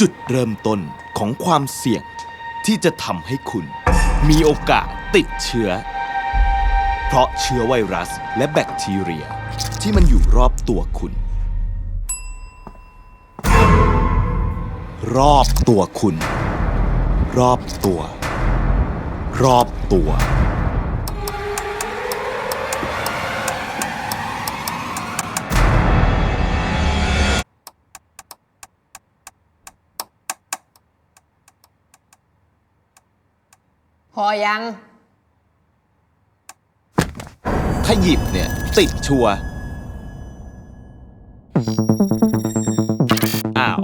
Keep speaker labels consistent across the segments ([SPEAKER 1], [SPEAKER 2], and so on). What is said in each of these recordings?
[SPEAKER 1] จุดเริ่มต้นของความเสี่ยงที่จะทำให้คุณ มีโอกาสติดเชื้อ เพราะเชื้อไวรัสและแบคทีเรีย ที่มันอยู่รอบตัวคุณ รอบตัวคุณ รอบตัว รอบตัว
[SPEAKER 2] พอยัง
[SPEAKER 1] ถ้าหยิบเนี่ย ติดชัวร์อ้าว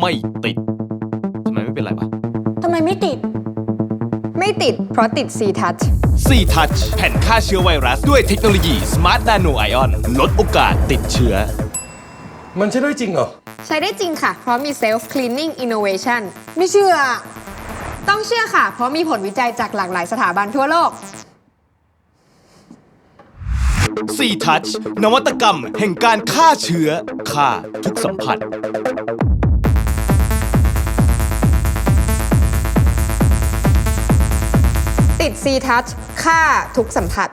[SPEAKER 1] ไม่ติดทำไมไม่เป็นไรวะ
[SPEAKER 2] ทำไมไม่ติด ไม่ติด เพราะติด C Touch
[SPEAKER 1] C Touch แผ่นฆ่าเชื้อไวรัสด้วยเทคโนโลยี Smart Nano Ion ลดโอกาสติดเชื้อ
[SPEAKER 3] มันใช่ได้จริงเหรอ
[SPEAKER 2] ใช้ได้จริงค่ะ เพราะมี Self Cleaning Innovation ไม่เชื่อ ต้องเชื่อค่ะ เพราะมีผลวิจัยจากหลากหลายสถาบันทั่วโลก
[SPEAKER 1] C Touch นวัตกรรมแห่งการฆ่าเชื้อฆ่าทุกสัมผัส
[SPEAKER 2] ติด C Touch ค่าทุกสัมผัส